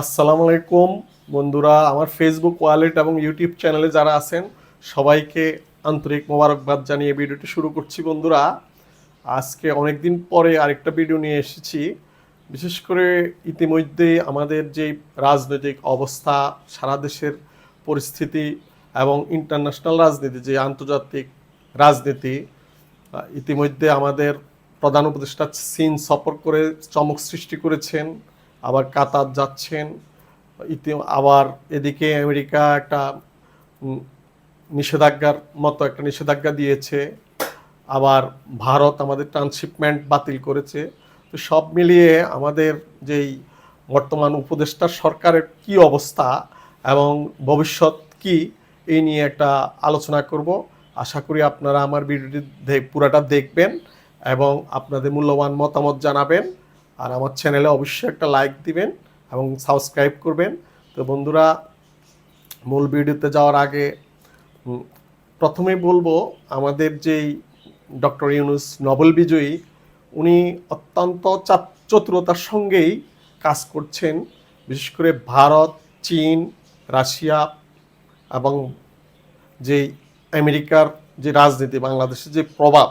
আসসালামু আলাইকুম বন্ধুরা, আমার ফেসবুক ওয়ালেট এবং ইউটিউব চ্যানেলে যারা আছেন, সবাইকে আন্তরিক মোবারকবাদ জানিয়ে ভিডিওটি শুরু করছি বন্ধুরা। আজকে অনেক দিন পরে আরেকটা ভিডিও নিয়ে এসেছি। বিশেষ করে ইতিমধ্যে আমাদের যে রাজনৈতিক অবস্থা, সারা দেশের পরিস্থিতি এবং ইন্টারন্যাশনাল রাজনীতি, যে আন্তর্জাতিক রাজনীতি ইতিমধ্যে আমাদের প্রধান উপদেষ্টা চীন সফর করে চমক সৃষ্টি করেছেন। আবার কাতার যাচ্ছেন, ইতি আবার এদিকে আমেরিকা একটা নিষেধাজ্ঞার মতো একটা নিষেধাজ্ঞা দিয়েছে। আবার ভারত আমাদের ট্রান্সশিপমেন্ট বাতিল করেছে। তো সব মিলিয়ে আমাদের যেই বর্তমান উপদেষ্টা সরকারের কি অবস্থা এবং ভবিষ্যৎ কি, এই নিয়ে একটা আলোচনা করব। আশা করি আপনারা আমার ভিডিওটি পুরাটা দেখবেন এবং আপনাদের মূল্যবান মতামত জানাবেন। আর আমার চ্যানেলে অবশ্যই একটা লাইক দিবেন এবং সাবস্ক্রাইব করবেন। তো বন্ধুরা মূল ভিডিওতে যাওয়ার আগে উম, প্রথমেই বলব আমাদের যেই ডক্টর ইউনুস নোবেল বিজয়ী উনি অত্যন্ত চতুরতার সঙ্গেই কাজ করছেন। বিশেষ করে ভারত চীন রাশিয়া এবং যেই আমেরিকার যে রাজনীতি বাংলাদেশের যে প্রভাব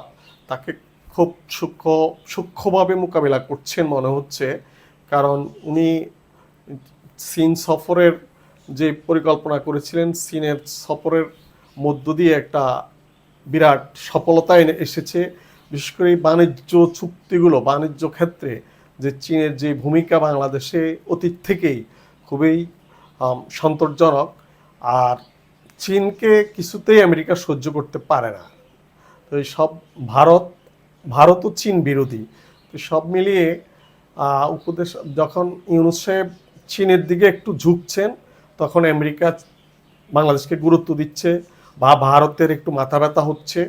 তাকে খুব সূক্ষ্ম, সূক্ষ্মভাবে মোকাবিলা করছেন মনে হচ্ছে। কারণ উনি চীন সফরের যে পরিকল্পনা করেছিলেন চীনের সফরের মধ্য দিয়ে একটা বিরাট সফলতা এনে এসেছে। বিশেষ করে বাণিজ্য চুক্তিগুলো, বাণিজ্য ক্ষেত্রে যে চীনের যে ভূমিকা বাংলাদেশে অতীত থেকেই খুবই সন্তোষজনক। আর চীনকে কিছুতেই আমেরিকা সহ্য করতে পারে না। তো এই সব ভারত ভারতও চীন বিরোধী। সব মিলিয়ে উপদেশ, যখন ইউনুস চীনের দিকে একটু ঝুঁকছেন, তখন আমেরিকা বাংলাদেশকে গুরুত্ব দিচ্ছে বা ভারতের একটু মাথা ব্যথা হচ্ছে।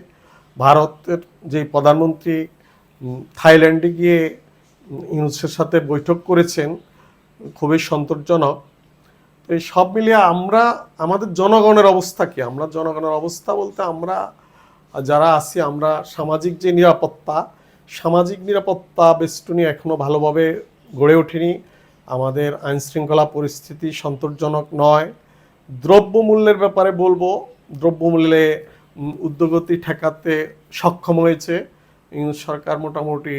ভারতের যে প্রধানমন্ত্রী থাইল্যান্ডে গিয়ে ইউনুসের সাথে বৈঠক করেছেন, খুবই সন্তোষজনক। তো এই সব মিলিয়ে আমরা, আমাদের জনগণের অবস্থা কি? আমরা জনগণের অবস্থা বলতে আমরা যারা আছি, আমরা সামাজিক যে নিরাপত্তা, সামাজিক নিরাপত্তা বেষ্টনী এখনও ভালোভাবে গড়ে ওঠেনি। আমাদের আইন শৃঙ্খলা পরিস্থিতি সন্তোষজনক নয়। দ্রব্যমূল্যের ব্যাপারে বলব, দ্রব্যমূল্যে উদ্যোগতি ঠেকাতে সক্ষম হয়েছে। ইংরেজ সরকার মোটামুটি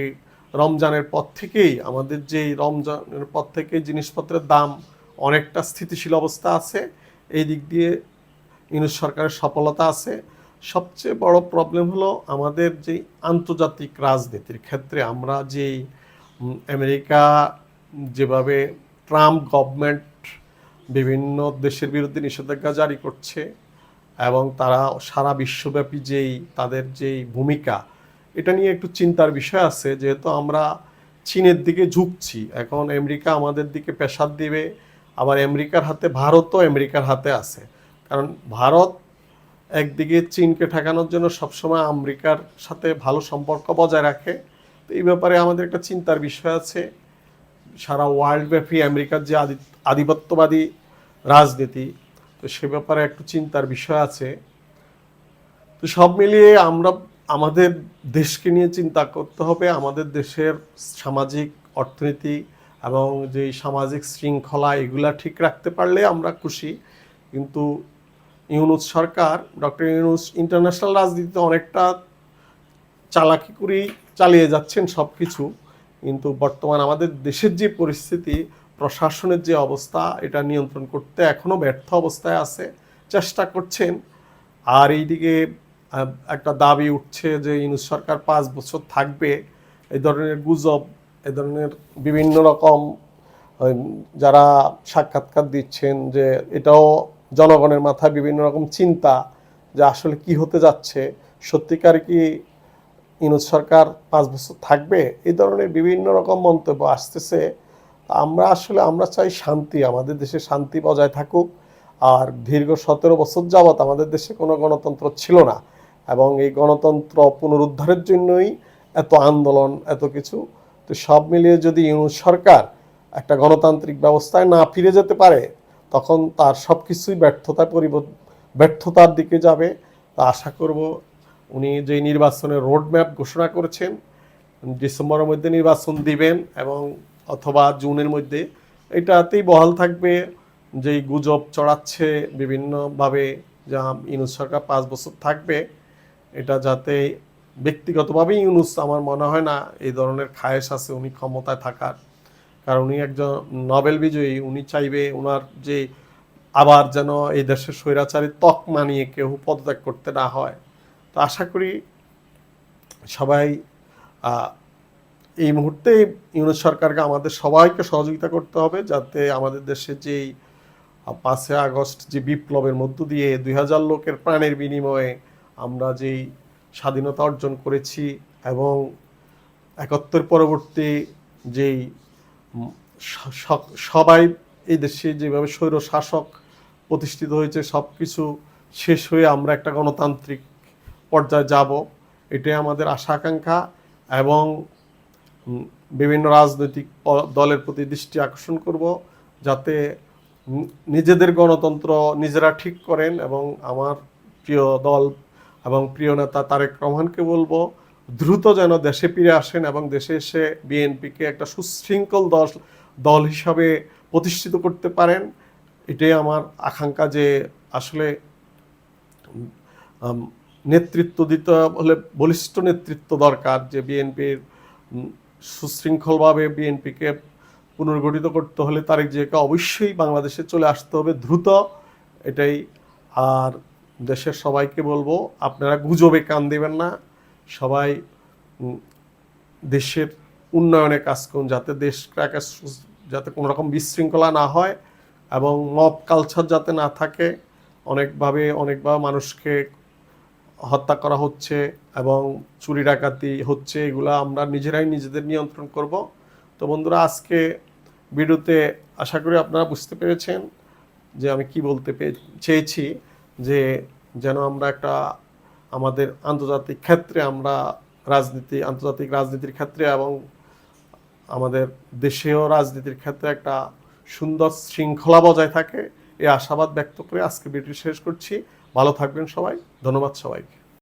রমজানের পর থেকেই, আমাদের যেই রমজানের পর থেকেই জিনিসপত্রের দাম অনেকটা স্থিতিশীল অবস্থা আছে। এই দিক দিয়ে ইংরেজ সরকারের সফলতা আছে। সবচেয়ে বড় প্রবলেম হলো আমাদের যে আন্তর্জাতিক রাজনীতির ক্ষেত্রে আমরা উম, আমেরিকা যেভাবে ট্রাম্প গভর্নমেন্ট বিভিন্ন দেশের বিরুদ্ধে নিষেধাজ্ঞা জারি করছে এবং তারা সারা বিশ্বব্যাপী যেই তাদের যেই ভূমিকা এটা নিয়ে একটু চিন্তার বিষয় আছে। যেহেতু আমরা চীনের দিকে ঝুঁকছি এখন আমেরিকা আমাদের দিকে প্রেসার দিবে আবার আমেরিকার হাতে ভারতও আমেরিকার হাতে আছে। কারণ ভারত একদিকে চীনকে ঠেকানোর জন্য সবসময় আমেরিকার সাথে ভালো সম্পর্ক বজায় রাখে। তো এই ব্যাপারে আমাদের একটা চিন্তার বিষয় আছে। সারা ওয়ার্ল্ড ব্যাপী আমেরিকার যে আদি, আধিপত্যবাদী রাজনীতি, তো সে ব্যাপারে একটু চিন্তার বিষয় আছে। তো সব মিলিয়ে আমরা, আমাদের দেশকে নিয়ে চিন্তা করতে হবে। আমাদের দেশের সামাজিক, অর্থনীতি এবং যে সামাজিক শৃঙ্খলা, এগুলা ঠিক রাখতে পারলে আমরা খুশি। কিন্তু ইউনুস সরকার, ডক্টর ইউনুস ইন্টারন্যাশনাল রাজনীতিতে অনেকটা চালাকি করেই চালিয়ে যাচ্ছেন সব কিছু কিন্তু বর্তমান আমাদের দেশের যে পরিস্থিতি, প্রশাসনের যে অবস্থা, এটা নিয়ন্ত্রণ করতে এখনও ব্যর্থ অবস্থায় আছে, চেষ্টা করছেন। আর এইদিকে একটা দাবি উঠছে যে ইউনুস সরকার পাঁচ বছর থাকবে। এই ধরনের গুজব এ ধরনের বিভিন্ন রকম যারা সাক্ষাৎকার দিচ্ছেন যে এটাও জনগণের মাথায় বিভিন্ন রকম চিন্তা যে আসলে কি হতে যাচ্ছে, সত্যিকার কি ইউনুস সরকার পাঁচ বছর থাকবে? এই ধরনের বিভিন্ন রকম মন্তব্য আসতেছে। আমরা আসলে, আমরা চাই শান্তি, আমাদের দেশে শান্তি বজায় থাকুক। আর দীর্ঘ সতেরো বছর যাবৎ আমাদের দেশে কোনো গণতন্ত্র ছিল না এবং এই গণতন্ত্র পুনরুদ্ধারের জন্যই এত আন্দোলন, এত কিছু। তো সব মিলিয়ে যদি ইউনুস সরকার একটা গণতান্ত্রিক ব্যবস্থায় না ফিরে যেতে পারে তখন তার সব কিছুই ব্যর্থতা পরিব ব্যর্থতার দিকে যাবে। তা আশা করব উনি যে নির্বাচনের রোড ম্যাপ ঘোষণা করেছেন, ডিসেম্বরের মধ্যে নির্বাচন দিবেন এবং অথবা জুনের মধ্যে এটাতেই বহাল থাকবে যেই গুজব চড়াচ্ছে বিভিন্নভাবে, যা ইউনুস সরকার পাঁচ বছর থাকবে। এটা যাতে ব্যক্তিগতভাবেই ইউনুস, আমার মনে হয় না, এই ধরনের খায়েশ আছে, উনি ক্ষমতায় থাকার। কারণ উনি একজন নোবেল বিজয়ী, উনি চাইবে ওনার যে আবার যেন এই দেশের স্বৈরাচারী তক মানিয়ে কেউ পদত্যাগ করতে না হয়। তো আশা করি সবাই এই মুহূর্তে ইউনুস সরকারকে আমাদের সবাইকে সহযোগিতা করতে হবে যাতে আমাদের দেশে যেই পাঁচই আগস্ট যে বিপ্লবের মধ্য দিয়ে দুই হাজার লোকের প্রাণের বিনিময়ে আমরা যেই স্বাধীনতা অর্জন করেছি এবং একাত্তর পরবর্তী যেই সবাই এই দেশে যেভাবে স্বৈর শাসক প্রতিষ্ঠিত হয়েছে সব কিছু শেষ হয়ে আমরা একটা গণতান্ত্রিক পর্যায়ে যাব, এটাই আমাদের আশা আকাঙ্ক্ষা এবং বিভিন্ন রাজনৈতিক দলের প্রতি দৃষ্টি আকর্ষণ করব যাতে নিজেদের গণতন্ত্র নিজেরা ঠিক করেন এবং আমার প্রিয় দল এবং প্রিয় নেতা তারেক রহমানকে বলব দ্রুত যেন দেশে ফিরে আসেন এবং দেশে এসে বিএনপিকে একটা সুশৃঙ্খল দল দল হিসাবে প্রতিষ্ঠিত করতে পারেন, এটাই আমার আকাঙ্ক্ষা যে আসলে নেতৃত্ব দিতে হলে বলিষ্ঠ নেতৃত্ব দরকার যে বিএনপির সুশৃঙ্খলভাবে বিএনপিকে পুনর্গঠিত করতে হলে তারেক জিয়াকে অবশ্যই বাংলাদেশে চলে আসতে হবে দ্রুত, এটাই আর দেশের সবাইকে বলব, আপনারা গুজবে কান দেবেন না। সবাই দেশের উন্নয়নে কাজ করুন, যাতে দেশ যাতে কোনো রকম বিশৃঙ্খলা না হয় এবং মব কালচার যাতে না থাকে। অনেকভাবে অনেকভাবে মানুষকে হত্যা করা হচ্ছে এবং চুরি ডাকাতি হচ্ছে, এগুলো আমরা নিজেরাই নিজেদের নিয়ন্ত্রণ করব। তো বন্ধুরা, আজকে ভিডিওতে আশা করি আপনারা বুঝতে পেরেছেন যে আমি কি বলতে চেয়েছি যে যেন আমরা একটা আমাদের আন্তর্জাতিক ক্ষেত্রে আমরা রাজনীতি, আন্তর্জাতিক রাজনীতির ক্ষেত্রে এবং আমাদের দেশীয় রাজনীতির ক্ষেত্রে একটা সুন্দর শৃঙ্খলা বজায় থাকে। এই আশাবাদ ব্যক্ত করে আজকে ভিডিও শেষ করছি। ভালো থাকবেন সবাই। ধন্যবাদ সবাইকে।